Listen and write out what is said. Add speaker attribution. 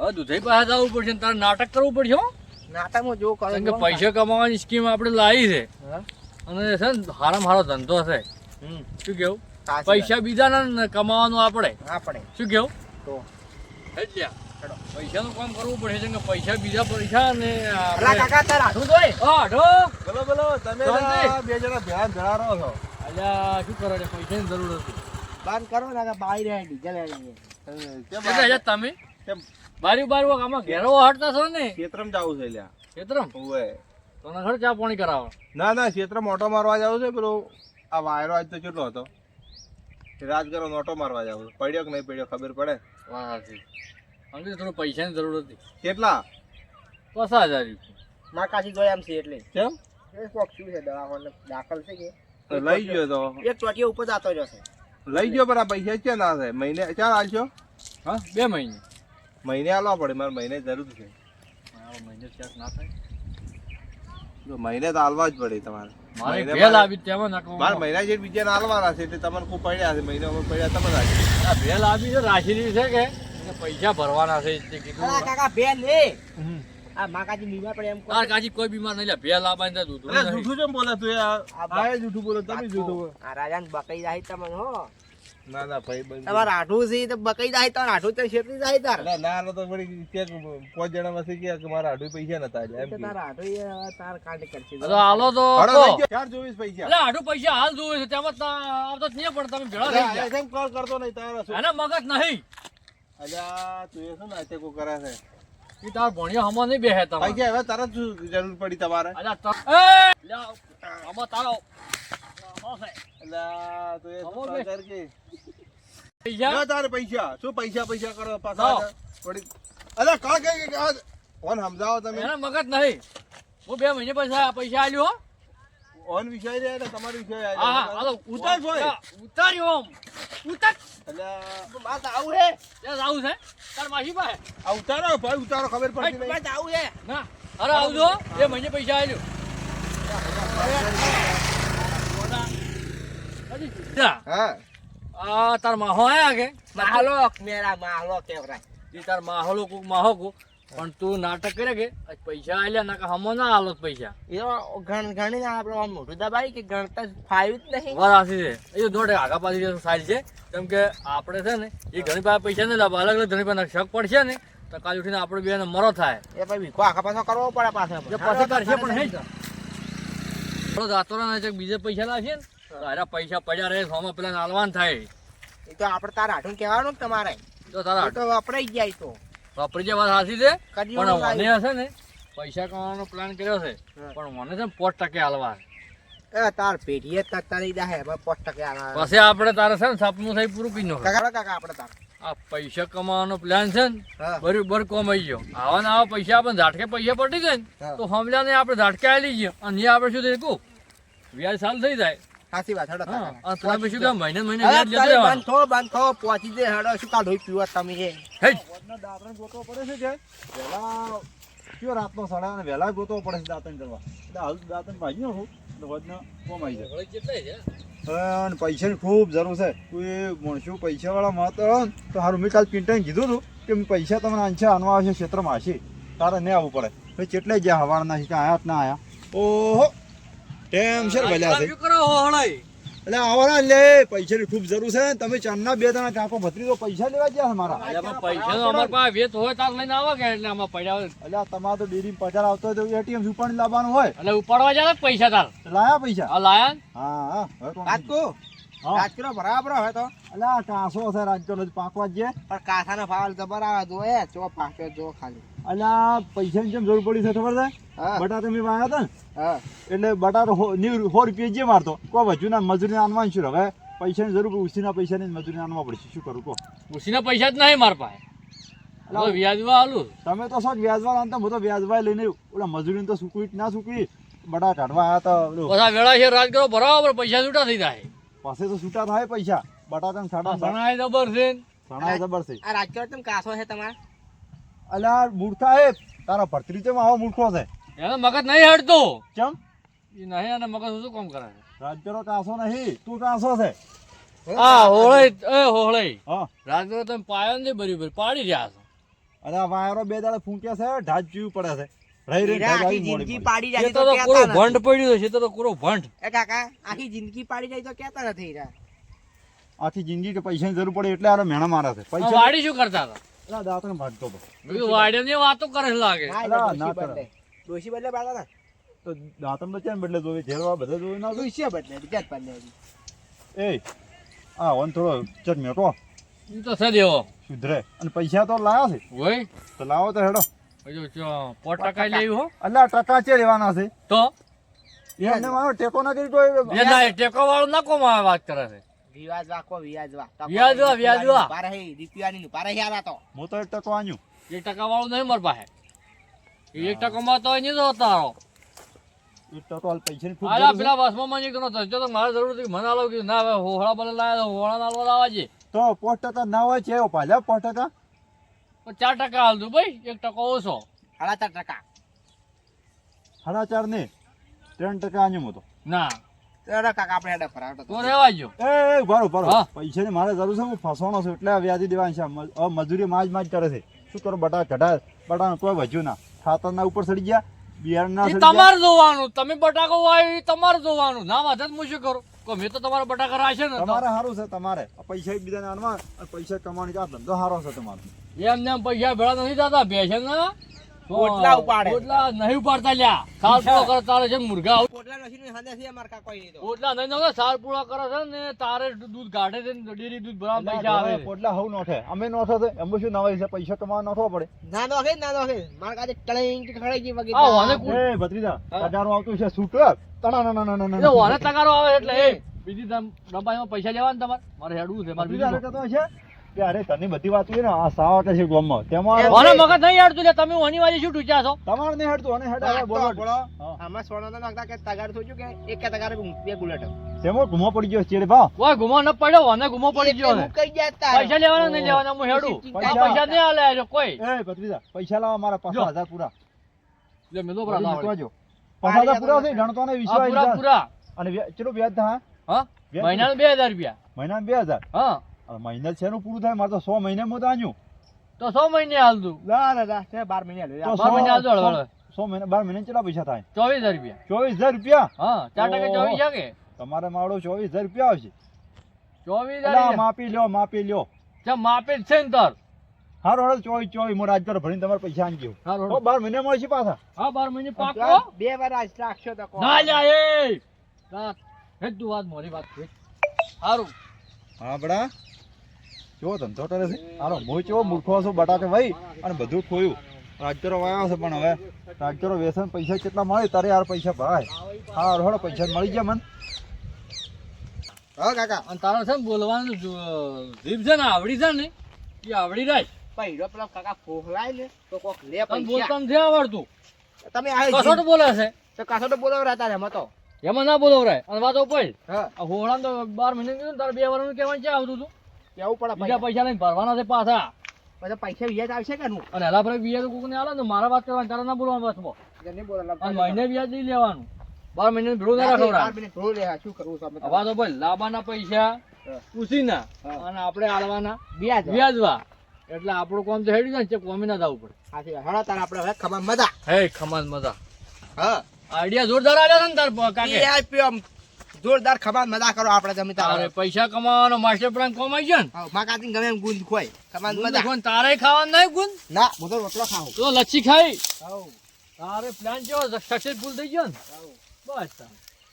Speaker 1: હવે દુધઈ પાસે જવું પડશે તારે નાટક કરવું પડશે હો.
Speaker 2: નાટકમાં જો
Speaker 1: કારણ કે પૈસા કમાવાની સ્કીમ આપણે લાવી છે.
Speaker 2: હા?
Speaker 1: અને છે ને હારામાં હારો ધંધો છે
Speaker 2: હમ.
Speaker 1: શું કેવું? પૈસા બીજાના ને કમાવાનું આપણે.
Speaker 2: આપણે
Speaker 1: શું કેવું?
Speaker 2: તો.
Speaker 1: પૈસાનું કામ કરવું પડશે છે કે પૈસા બીજા પૈસા ને
Speaker 2: અલા કાકા તાર આઠું જોઈ?
Speaker 1: આઠો
Speaker 3: બોલો બોલો તમે બે જણા ભેળા ધડારો છો.
Speaker 1: અલ્યા શું કરો છો? પૈસાની જરૂર હતી
Speaker 2: બંધ કરો ને બાઈ રહ્યા ડીઝલ
Speaker 1: તમે?
Speaker 3: કેમ?
Speaker 1: બારી બારી આમાં ઘેરો હટતા છો ને?
Speaker 3: ખેતરમ જાવું છે લ્યા.
Speaker 1: ખેતરમ
Speaker 3: ઓવે.
Speaker 1: તો ઘર ચા પાણી કરાવો?
Speaker 3: ના ના ક્ષેત્રમ ઓટો મારવા જાવ છે પેલો આ વાયરો આજ તો કેટલો હતો? રાજગરો ઓટો મારવા જાવું પડ્યો કે નહીં પડ્યો ખબર પડે?
Speaker 1: વાહ સાચી. થોડું પૈસાની જરૂર હતી.
Speaker 3: કેટલા?
Speaker 1: પચાસ હજાર રૂપિયા.
Speaker 2: માં કાશી જોયા એમ છે એટલે.
Speaker 3: કેમ?
Speaker 2: એ કોક છે દવાખાને દાખલ છે કે?
Speaker 3: લઈ ગયો તો.
Speaker 2: એક ચોટીઓ ઉપર જતો જશે
Speaker 3: લઈ ગયો પણ આ પૈસા છે ના થાય? મહિને ચાર હાલશો
Speaker 1: હા બે મહિને.
Speaker 3: મહિને આલવા પડે મારે મહિને જરૂર છે.
Speaker 1: મહિને ચેક ના થાય.
Speaker 3: મહિને તો હાલવા જ પડે તમારે.
Speaker 1: મારે
Speaker 3: મહિને જે બીજાને હાલવાના છે એટલે તમને ખૂબ પડ્યા છે મહિને અમે પડ્યા તમે રાખી
Speaker 1: ભેલ આવી છે રાશિની છે કે? પૈસા ભરવાના છે તે કીધું
Speaker 2: અલા કાકા બેન લે આ માકાજી બીમાર પડે એમ
Speaker 1: તાર કાજી કોઈ બીમાર નહીં લે ભેલ દૂધ
Speaker 3: જૂઠું કેમ બોલે તું
Speaker 2: આ
Speaker 3: આ જૂઠું બોલે તમે જૂઠું
Speaker 2: આ રાજાને બકાઈ જાય તમને હો.
Speaker 3: ના ના ભાઈ બંધ
Speaker 2: તમારે આઠું છે તો બકાઈ જાય તો આઠું તો છેતરી જાય તાર.
Speaker 3: ના ના ના તો વળી કે પાંચ જણા માંથી કે કે મારા આઠું પૈસા નતા એટલે એમ
Speaker 2: તાર આઠું તાર કાંડ કરશે.
Speaker 1: હવે હાલો તો.
Speaker 3: હાલો
Speaker 1: કહો.
Speaker 3: લઈ ગયો. ચાર ચોવીસ પૈસા.
Speaker 1: એટલે આટલું પૈસા હાલ જોવે છે તેમાં આવતો નહીં પણ તમે ભેળા થઈ ગયા.
Speaker 3: આ કોલ કરતો નહીં તારા
Speaker 1: એને મગજ નહીં.
Speaker 3: અલ્યા તું એ શું નાટકો કરે છે?
Speaker 1: તાર ભણ્યા હમો નહીં બેહે તમારે.
Speaker 3: હવે તરત જરૂર પડી તમારે.
Speaker 1: અલ્યા ત- એ! લ્યા, આમાં તારો પૈસા
Speaker 3: ના તારે પૈસા. શું પૈસા પૈસા કરો. પાછા અલ્યા કા કે કે ઓન સમજાવો તમે.
Speaker 1: એને મગજ નહીં. હું બે મહિને પૈસા પૈસા આલ્યો હો.
Speaker 3: ઓન વિષય રે એટલે તમારો વિષય
Speaker 1: હા
Speaker 3: ઉતાર ભાઈ
Speaker 1: ઉતાર્યો આમ ઉતાર
Speaker 2: તો આવું હે
Speaker 1: ત્યાં આવું છે. તાર માસી પાસે.
Speaker 3: આ ઉતારો ભાઈ ઉતારો ખબર પડતી નહીં.
Speaker 2: આવું હે
Speaker 1: ના અરે આવજો બે મહિને પૈસા આલ્યો. જા.
Speaker 3: હા.
Speaker 1: આ તાર માહો આયા કે
Speaker 2: માહલો મેરા માહલો કેવરાય
Speaker 1: ઈ તાર માહોલો કોક માહો કો. પણ તું નાટક કરે કે? પૈસા આલ્યા ના હમો ના આલો પૈસા.
Speaker 2: એનો ગણ ગણીને આપણે આમ મોઢું દબાઈ કે ગણતા ફાવ્યું જ નહીં.
Speaker 1: વરાસી છે. એ દોડે આગા પાછી સારી છે. કેમ કે આપણે છે ને એ ઘણી પાસે પૈસા ને લાભ અલગ અલગ ઘણી પાસે શક પડશે ને તો કાલ ઉઠીને આપણે બે મરો થાય.
Speaker 2: એ ભાઈ ભીખો આખા પાછો કરવો પડે પાછો
Speaker 1: પાછો કરશે પણ હે થોડો દાતોરા છે બીજે પૈસા લાવશે ને તો હારા પૈસા પડ્યા રહે સોમાં પેલા નાલવાન થાય.
Speaker 2: એ તો આપણે તાર આઠું કહેવાનું તમારે.
Speaker 1: તો તારા
Speaker 2: તો વપરાઈ જાય તો.
Speaker 1: વાપરી જાય વાત સાચી છે? પણ મને હશે ને પૈસા કમાવાનો પ્લાન કર્યો છે. પણ મને છે ને પોચ ટકે હાલવા
Speaker 2: તાર પેઢીએ તારી જાહે પોચ ટકે હાલવા
Speaker 1: પછી આપણે તારે છે ને સપનું થઈ પૂરું કરી નાખો.
Speaker 2: કાકા આપણે તાર.
Speaker 1: આ પૈસા કમાવાનો પ્લાન છે ને બરોબર કમાઈ ગયો. આવા ને આવા પૈસા આપણે ઝાટકે પૈસા પડી જાય ને તો હમલા ને આપણે ઝાટકે આવી ગયો. અને આપણે શું થઈ કહું વ્યાજ સાલ થઈ જાય.
Speaker 2: સાચી વાત હેડો
Speaker 1: હા
Speaker 2: કાકા
Speaker 1: તમે શું કામ મહિને મહિને વ્યાજ લેતું
Speaker 2: તારી
Speaker 1: રહેવાનું.
Speaker 2: બંધ થો બંધ થો પહોંચી દે હેડો શું કાઢો પીવો તમે
Speaker 1: હે
Speaker 3: વધનો દાંતણ ગોતવો પડે છે કે? કયો રાતનો સાડા અને વહેલા ગોતવો પડે છે દાંતણ કરવા? હાલ દાંતણ ભાજી નાખું એટલે કોમ આવી જાય. અને પૈસાની ખૂબ જરૂર છે. કોઈ માણસો પૈસાવાળા મત તો સારું મેં કાલ પિંટાઈને કીધું હતું કે પૈસા તમને આનશે આનવા આવશે ક્ષેત્રમાં હશે તારે નહીં આવવું પડે. ભાઈ ચેટલે જ્યાં હવાના છે આયા ના આયા. ઓહો! ટેન્શન ભલ્યા છે. એટલે આવરા ને લે પૈસાની ખૂબ જરૂર છે તમે ચાંદના બે દાણા કાકો ભત્રીજો પૈસા લેવા ગયા અમારા મારા.
Speaker 1: અલ્યા પણ પૈસાનો પાસે વેત હોય તાર લઈને આવો કે એટલે આમાં પડ્યા
Speaker 3: એટલે તમારે તો ડેરી પચાર આવતો હોય તો એટીએમ ઉપાડી લાવવાનું હોય.
Speaker 1: એટલે ઉપાડવા જાય ને પૈસા તાર.
Speaker 3: લાયા પૈસા?
Speaker 1: આ લાયા
Speaker 3: હા હા હવે
Speaker 2: રાજકો
Speaker 3: હા.
Speaker 2: બરાબર હવે તો?
Speaker 3: અલ્યા કાંસો છે રાજકોટ હજી પાંકવા જ
Speaker 2: પણ કાથાના ભાવ જબર આવે જો એ ચો પાક્યો જો ખાલી.
Speaker 3: અલ્યા આ પૈસાની જેમ જરૂર પડી છે ખબર છે?
Speaker 2: હા.
Speaker 3: બટાટા મેં વાયા હતા ને
Speaker 2: હા.
Speaker 3: એટલે બટાટો સો રૂપિયા જે મારતો. ના મજૂરી આનવાનું શું હવે? પૈસાની જરૂર ઉસીના પૈસાની જ મજૂરી આનવા પડશે શું કરું
Speaker 1: ઉસીના પૈસા જ નહીં માર પાસે. હવે વ્યાજમાં આલું.
Speaker 3: તમે તો સર વ્યાજવા આનતા હું તો વ્યાજવા લઈને ઓલા મજૂરીને તો સૂકવી જ ના સુકવી. બટાટા કાઢવા આવ્યા હતા.
Speaker 1: વેળા છે રાજ કરો બરાબર પૈસા છૂટા થઈ જાય.
Speaker 3: પાસે તો છૂટા થાય પૈસા. બટાટા ને સાડા
Speaker 1: સણાય જબર છે
Speaker 3: સણાય જબર છે
Speaker 2: આ રાજકીરો તમે કાસો છે તમારે?
Speaker 3: અલ્યા મૂર્ખા હે તારા ભત્રી ચમ આવો મૂર્ખો છે.
Speaker 1: એને મગજ નહીં હટતો
Speaker 3: કેમ
Speaker 1: એ નહીં અને મગજ શું કામ કરે
Speaker 3: રાજ્યનો કાંસો નહીં તું કાંસો છે.
Speaker 1: આ હોળે એ હોળે
Speaker 3: હા.
Speaker 1: રાજગરો તમે પાયો ને બરી બરી પાડી રહ્યા છો.
Speaker 3: અરે વાયરો બે દાડે ફૂંક્યા છે ઢાજ જેવું પડે છે.
Speaker 2: આખી જિંદગી. પાડી જાય તો
Speaker 1: તો પૂરો ભંડ પડ્યું છે તો પૂરો ભંડ
Speaker 2: એ કાકા આખી જિંદગી પાડી જાય તો કહેતા નથી એરા.
Speaker 3: આથી જિંદગી કે પૈસાની જરૂર પડે એટલે મેણા મારે છે. પૈસા
Speaker 1: વાડી શું કરતા હતા?
Speaker 3: અલા, દાંતણ ભાગતો હતો.
Speaker 1: મેં કીધું વાતો કરે લાગે.
Speaker 2: ના,
Speaker 3: ના કરે.
Speaker 2: બદલે. બદલે પાડો ને.
Speaker 3: તો બદલે જોવે બધા જોવે ના?
Speaker 2: બદલે,
Speaker 3: એ આ વન થોડો ચટ મેટો.
Speaker 1: તો
Speaker 3: સુધરે. અને પૈસા તો લાયા છે.
Speaker 1: હોય?
Speaker 3: તો લાવો તો હેડો.
Speaker 1: ટકા.
Speaker 3: ચે લેવાના છે.
Speaker 1: તો?
Speaker 3: એમને મારો ટેકો ના કરી તો
Speaker 1: એ ના એ ટેકો વાળો ના કોમાં વાત કરે છે?
Speaker 2: વિવાદ વાકો, વિવાદ વા. ટકો
Speaker 1: વ્યાજ વા, વ્યાજ વા.
Speaker 2: ઊભા દીપિયાની ઊભા આવા તો.
Speaker 3: હું તો એક ટકો આન્યું.
Speaker 1: એક ટકા વાળું નહીં માર પાસે. એ એક ટકા માં તો નહીં તો તારો.
Speaker 3: છે.
Speaker 1: કે ના હોળા બદલે લાયા તો હોળા ના લાવવા છે
Speaker 3: તો પોચ ટકા ના હોય છે
Speaker 1: ચાર ટકા હાલ દઉં ભાઈ એક ટકો ઓછો.
Speaker 2: સાડા ચાર ટકા.
Speaker 3: સાડા ચાર ને ત્રણ ટકા આની હું તો
Speaker 1: ના.
Speaker 2: તો હેડો આપણે હેડો ફરાવતો
Speaker 1: તો.
Speaker 2: તો.
Speaker 1: રેવા જો.
Speaker 3: એ ભરો ભરો
Speaker 1: હા.
Speaker 3: પૈસાની મારે જરૂર છે હું ફસવાનો છું એટલે વ્યાજી દેવાની છે. મજૂરી માજ માજ કરે છે. શું કરો બટા ઘટા બટાનું કોઈ વધ્યું ના. ખાતર ના ઉપર સડી ગયા બિયારણ ના
Speaker 1: તમારે જોવાનું તમે બટાકો વાવ્યો તમારે જોવાનું. ના વાંધે હું શું કરું. મેં તો તમારા બટાકા રાશે ને
Speaker 3: તમારે સારું છે તમારે. પૈસા એકબીજાને આનવા પૈસા કમાણી આ ધંધો સારો છે તમારો.
Speaker 1: એમ ને એમ પૈસા ભેળા નથી થતા ભેસન ને
Speaker 2: પોટલા ઉપાડે.
Speaker 1: પોટલા નહીં ઉપાડતા લ્યા સાર પૂરો કરે તારે છે મુર્ગા
Speaker 2: પોટલા નથી હાંધે છે માર કાકા કોઈ નહીં તો.
Speaker 1: પોટલા નહીં નખે સાલ પૂરા કરે છે ને તારે દૂધ કાઢે છે ને ડેરી દૂધ ભરા પૈસા આવે.
Speaker 3: પોટલા હવ નોઠે અમે નોઠો છે એમ શું નવાઈ છે પૈસા કમાવા નોઠો પડે
Speaker 2: ના નોખે, ના નોખે. માર કાજે ટળેંગ ખડાઈ ગઈ વગેરે.
Speaker 1: આ વાને કુ-
Speaker 3: એ ભત્રીજા. હજારો આવતું છે સૂટ તણા ના ના ના ના
Speaker 1: વાને તગારો આવે એટલે એ બીજી તમ રબાઈમાં પૈસા લેવા ને તમારે મારે હેડવું છે મારે બીજું
Speaker 3: છે કે અરે તને બધી વાત ને આ સાવા કે છે ગામમાં. તેમાં.
Speaker 1: મને મગજ નહીં હડતું લે તમે ઓની વાજે શું ટૂચ્યા છો?
Speaker 3: તમારે નહીં હડતું અને હેડ આવે
Speaker 2: બોલો.
Speaker 3: બોલો.
Speaker 2: આમાં
Speaker 3: હા.
Speaker 2: આમાં નાખતા કે તગાર થોડું કે એક કે તગાર બે ગુલેટ.
Speaker 3: તેમાં ગુમો પડી ગયો ચેડે ભા.
Speaker 1: ઓય ગુમો ન પડ્યો અને ગુમો પડી ગયો
Speaker 2: ને. કઈ જાતા
Speaker 1: પૈસા લેવાના નહીં લેવાના હું હેડું.
Speaker 2: પૈસા-
Speaker 1: નહીં આલે આજો કોઈ.
Speaker 3: એ ભત્રીજા પૈસા લાવા મારા
Speaker 1: પાસે
Speaker 3: હજાર પૂરા.
Speaker 1: લે મેલો
Speaker 3: બરા
Speaker 1: આવડે.
Speaker 3: મૂકવાજો. પૂરા થઈ ગણતો ને વિશ્વાસ
Speaker 1: પૂરા પૂરા.
Speaker 3: અને ચલો વ્યાજ
Speaker 1: હા?
Speaker 3: હા
Speaker 1: મહિનાનો 2000 રૂપિયા.
Speaker 3: મહિના બે હજાર?
Speaker 1: હા.
Speaker 3: અને મહિના છેનું પૂરું થાય મારે તો સો મહિને મત તો
Speaker 1: તો સો મહિને હાલતું
Speaker 2: ના ના ના છે બાર મહિને હાલ્યો.
Speaker 1: બાર મહિને હાલતો હળવે હળવે.
Speaker 3: સો મહિને બાર મહિને કેટલા પૈસા થાય?
Speaker 1: ચોવીસ હજાર રૂપિયા.
Speaker 3: ચોવીસ હજાર રૂપિયા?
Speaker 1: હા ચાર ટકા ચોવીસ છે કે?
Speaker 3: તમારે માવડો ચોવીસ હજાર રૂપિયા આવશે.
Speaker 1: ચોવીસ હજાર
Speaker 3: માપી લ્યો માપી લ્યો.
Speaker 1: ચમ માપી છે ને તાર.
Speaker 3: હારો હળ ચોવીસ ચોવીસ હું રાજગર ભરીને તમારે પૈસા આંજી ગયો.
Speaker 1: હારું,
Speaker 3: બાર મહિને મળશે પાછા.
Speaker 1: હા બાર મહિને પાકો.
Speaker 2: બે વાર આજ રાખશો તો
Speaker 1: ના જા એ. ના, હેડ તું વાત મોરી વાત છે. સારું
Speaker 3: હા બડા. કેવો ધંધો કરે છે? આનો હું કેવો મૂર્ખો છું બટાકે ભાઈ? અને બધું ખોયું. રાજકરો વાયો છે પણ હવે. રાજકરો વેસન પૈસા કેટલા મળે? તારે યાર પૈસા ભરાય હા હળો પૈસા મળી ગયા મને.
Speaker 2: હા કાકા.
Speaker 1: અને તારો છે ને બોલવાનું જીભ છે ને આવડી છે ને એ આવડી જાય.
Speaker 2: પૈડો પેલો કાકા ફોફલાય ને તો કોક લે પૈસા.
Speaker 1: બોલતા નથી આવડતું.
Speaker 2: તમે આ
Speaker 1: તો બોલે છે.
Speaker 2: તો કાસો તો બોલાવ હતા એમાં તો.
Speaker 1: એમાં ના બોલાવરાય. અને વાતો પડ.
Speaker 2: હા.
Speaker 1: હોળા તો બાર મહિને તારે બે વર્ષનું કહેવાનું ક્યાં આવતું હતું
Speaker 2: કેવું પડે
Speaker 1: બીજા
Speaker 2: પૈસા?
Speaker 1: લઈને ભરવાના છે પાછા.
Speaker 2: પછી પૈસા વ્યાજ આવશે કે નું?
Speaker 1: અને એલા ભાઈ વ્યાજ કોકને આલે ને મારા વાત કરવાની તારા ના બોલવાનું બસ
Speaker 2: નહીં બોલાવ
Speaker 1: અને મહિને વ્યાજ નહીં લેવાનું. બાર મહિને ભેળું ના
Speaker 2: બાર મહિને ભેળું લે શું કરવું અમે તો?
Speaker 1: હવા તો ભાઈ લાંબાના પૈસા. ઉસીના અને આપણે આલવાના.
Speaker 2: વ્યાજ
Speaker 1: વ્યાજવા. એટલે આપણું કોમ તો હેડી જાય કોમી ના જવું પડે.
Speaker 2: સાચી. હળો તારે આપણે હવે ખબર મજા.
Speaker 1: હે ખમાન મજા.
Speaker 2: હા.
Speaker 1: આઈડિયા જોરદાર આવ્યા છે ને તાર કાકે.
Speaker 2: આમ જોરદાર ખબર મજા કરો આપણે તમે
Speaker 1: તારે પૈસા કમાવાનો માસ્ટર પ્લાન કમાઈ છે ને?
Speaker 2: માં કાકી ગમે એમ ગુંદ ખોય ખબર મજા
Speaker 1: ગુણ તારે ખાવાનું નહીં ગુંદ?
Speaker 2: ના હું તો રોટલો ખાઉં.
Speaker 1: તો લચ્છી ખાઈ. તારે પ્લાન કેવો? સક્સેસફુલ થઈ ગયો ને? બસ.